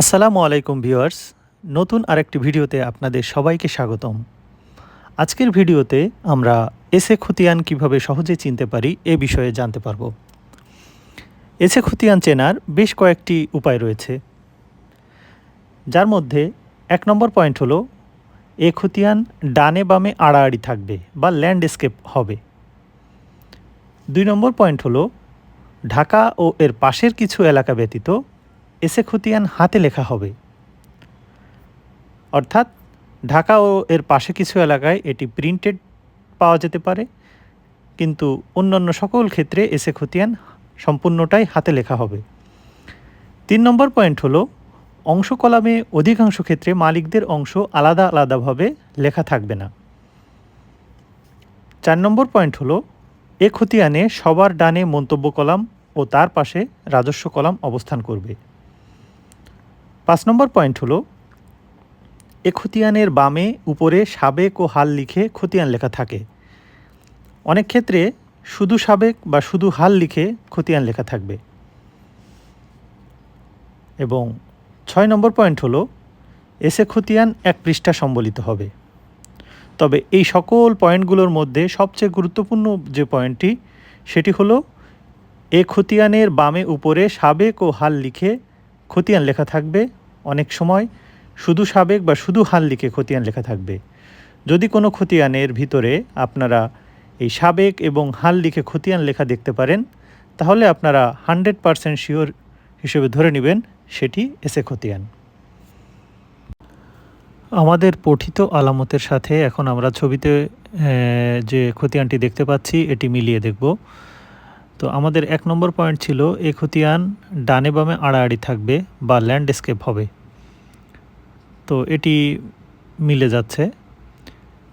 আসসালামু আলাইকুম ভিউয়ার্স, নতুন আরেকটি ভিডিওতে আপনাদের সবাইকে স্বাগতম। আজকের ভিডিওতে আমরা এসে খতিয়ান কীভাবে সহজে চিনতে পারি এ বিষয়ে জানতে পারব। এসে খতিয়ান চেনার বেশ কয়েকটি উপায় রয়েছে। যার মধ্যে এক নম্বর পয়েন্ট হলো, এ খতিয়ান ডানে বামে আড়াআড়ি থাকবে বা ল্যান্ডস্কেপ হবে। দুই নম্বর পয়েন্ট হলো, ঢাকা ও এর পাশের কিছু এলাকা ব্যতীত এসে খতিয়ান হাতে লেখা হবে। অর্থাৎ ঢাকা ও এর পাশে কিছু এলাকায় এটি প্রিন্টেড পাওয়া যেতে পারে, কিন্তু অন্যান্য সকল ক্ষেত্রে এসে খতিয়ান সম্পূর্ণটাই হাতে লেখা হবে। তিন নম্বর পয়েন্ট হলো, অংশ কলামে অধিকাংশ ক্ষেত্রে মালিকদের অংশ আলাদা আলাদাভাবে লেখা থাকবে না। চার নম্বর পয়েন্ট হলো, এ খতিয়ানে সবার ডানে মন্তব্য কলাম ও তার পাশে রাজস্ব কলাম অবস্থান করবে। পাঁচ নম্বর পয়েন্ট হলো, এ খতিয়ানের বামে উপরে সাবেক ও হাল লিখে খতিয়ান লেখা থাকে। অনেক ক্ষেত্রে শুধু সাবেক বা শুধু হাল লিখে খতিয়ান লেখা থাকবে। এবং ছয় নম্বর পয়েন্ট হলো, এসে খতিয়ান এক পৃষ্ঠা সম্বলিত হবে। তবে এই সকল পয়েন্টগুলোর মধ্যে সবচেয়ে গুরুত্বপূর্ণ যে পয়েন্টটি, সেটি হলো, এ খতিয়ানের বামে উপরে সাবেক ও হাল লিখে খতিয়ান লেখা থাকবে। অনেক সময় শুধু সাবেক বা শুধু হাল লিখে খতিয়ান লেখা থাকবে। যদি কোনো খতিয়ানের ভিতরে আপনারা এই সাবেক এবং হাল লিখে খতিয়ান লেখা দেখতে পারেন, তাহলে আপনারা হান্ড্রেড পারসেন্ট শিওর হিসেবে ধরে নেবেন সেটি এসে খতিয়ান। আমাদের পঠিত আলামতের সাথে এখন আমরা ছবিতে যে খতিয়ানটি দেখতে পাচ্ছি, এটি মিলিয়ে দেখব। তো আমাদের এক নম্বর পয়েন্ট ছিল, এ খতিয়ান ডানে বামে আড়াআড়ি থাকবে বা ল্যান্ডস্কেপ হবে। তো এটি মিলে যাচ্ছে।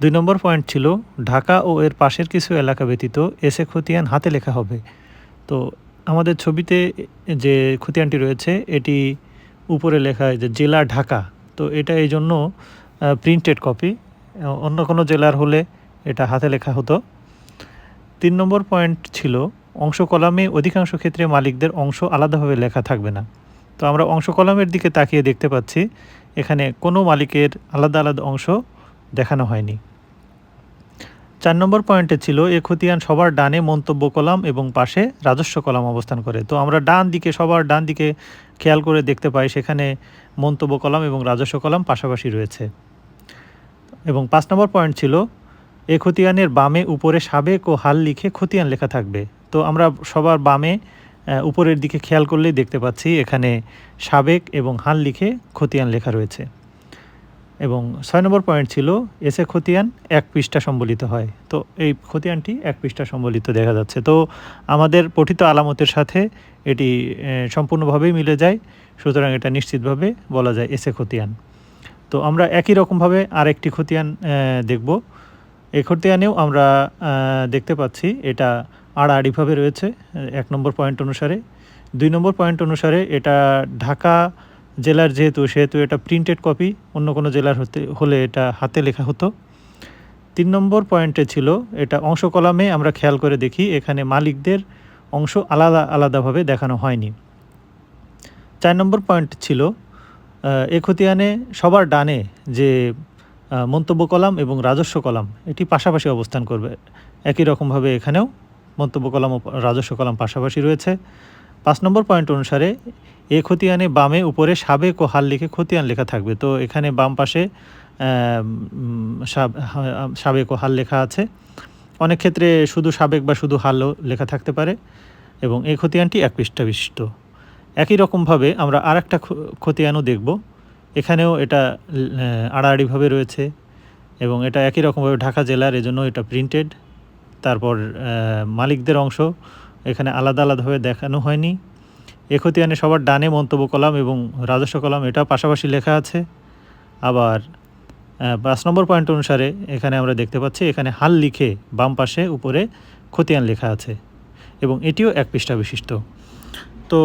দুই নম্বর পয়েন্ট ছিল, ঢাকা ও এর পাশের কিছু এলাকা ব্যতীত এসে খতিয়ান হাতে লেখা হবে। তো আমাদের ছবিতে যে খতিয়ানটি রয়েছে, এটি উপরে লেখা যে জেলা ঢাকা, তো এটা এই জন্য প্রিন্টেড কপি অন্য কোনো জেলার হলে এটা হাতে লেখা হতো। তিন নম্বর পয়েন্ট ছিল অংশ কলামে অধিকাংশ ক্ষেত্রে মালিকদের অংশ আলাদাভাবে লেখা থাকবে না। তো আমরা অংশ কলামের দিকে তাকিয়ে দেখতে পাচ্ছি, এখানে কোনো মালিকের আলাদা আলাদা অংশ দেখানো হয়নি। চার নম্বর পয়েন্টে ছিল, এ খতিয়ান সবার ডানে মন্তব্য কলাম এবং পাশে রাজস্ব কলাম অবস্থান করে। তো আমরা ডান দিকে, সবার ডান দিকে খেয়াল করে দেখতে পাই, সেখানে মন্তব্য কলাম এবং রাজস্ব কলাম পাশাপাশি রয়েছে। এবং পাঁচ নম্বর পয়েন্ট ছিল, এ খতিয়ানের বামে উপরে সাবেক ও হাল লিখে খতিয়ান লেখা থাকবে। তো আমরা সবার বামে উপরের দিকে খেয়াল করলেই দেখতে পাচ্ছি এখানে সাবেক এবং হাল লিখে খতিয়ান লেখা রয়েছে। এবং ছয় নম্বর পয়েন্ট ছিল, এসে খতিয়ান এক পৃষ্ঠা সম্বলিত হয়। তো এই খতিয়ানটি এক পৃষ্ঠা সম্বলিত দেখা যাচ্ছে। তো আমাদের পঠিত আলামতের সাথে এটি সম্পূর্ণভাবেই মিলে যায়, সুতরাং এটা নিশ্চিতভাবে বলা যায় এসে খতিয়ান। তো আমরা একই রকমভাবে আরেকটি খতিয়ান দেখব। এই খতিয়ানেও আমরা দেখতে পাচ্ছি এটা আড়াআড়িভাবে রয়েছে, এক নম্বর পয়েন্ট অনুসারে। দুই নম্বর পয়েন্ট অনুসারে এটা ঢাকা জেলার যেহেতু, সেহেতু এটা প্রিন্টেড কপি অন্য কোনো জেলার হতে হলে এটা হাতে লেখা হতো। তিন নম্বর পয়েন্টে ছিল, এটা অংশ কলামে আমরা খেয়াল করে দেখি, এখানে মালিকদের অংশ আলাদা আলাদাভাবে দেখানো হয়নি। চার নম্বর পয়েন্ট ছিল এ খতিয়ানে সবার ডানে যে মন্তব্য কলাম এবং রাজস্ব কলাম, এটি পাশাপাশি অবস্থান করবে। একই রকমভাবে এখানেও। মন্তব্য কলাম রাজস্ব কলাম পাশাপাশি রয়েছে। পাঁচ নম্বর পয়েন্ট অনুসারে এ খতিয়ানে বামে উপরে সাবেক ও হাল লিখে খতিয়ান লেখা থাকবে। তো এখানে বাম পাশে সাবেক ও হাল লেখা আছে। অনেক ক্ষেত্রে শুধু সাবেক বা শুধু হালও লেখা থাকতে পারে এবং এই খতিয়ানটি এক পৃষ্ঠা বিশিষ্ট। একই রকমভাবে আমরা আর একটা খতিয়ানও দেখব। এখানেও এটা আড়াআড়িভাবে রয়েছে এবং এটা একই রকমভাবে ঢাকা জেলার এজন্য এটা প্রিন্টেড তারপর মালিকদের অংশ এখানে আলাদা আলাদাভাবে দেখানো হয়নি। এ খতিয়ানে সবার ডানে মন্তব্য কলাম এবং রাজস্ব কলাম, এটা পাশাপাশি লেখা আছে। আবার পাঁচ নম্বর পয়েন্ট অনুসারে এখানে আমরা দেখতে পাচ্ছি, এখানে হাল লিখে বাম পাশে উপরে খতিয়ান লেখা আছে এবং এটিও এক পৃষ্ঠা বিশিষ্ট। তো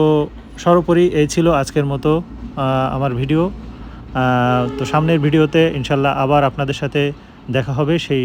সর্বোপরি এই ছিল আজকের মতো আমার ভিডিও। তো সামনের ভিডিওতে ইনশাল্লাহ আবার আপনাদের সাথে দেখা হবে সেই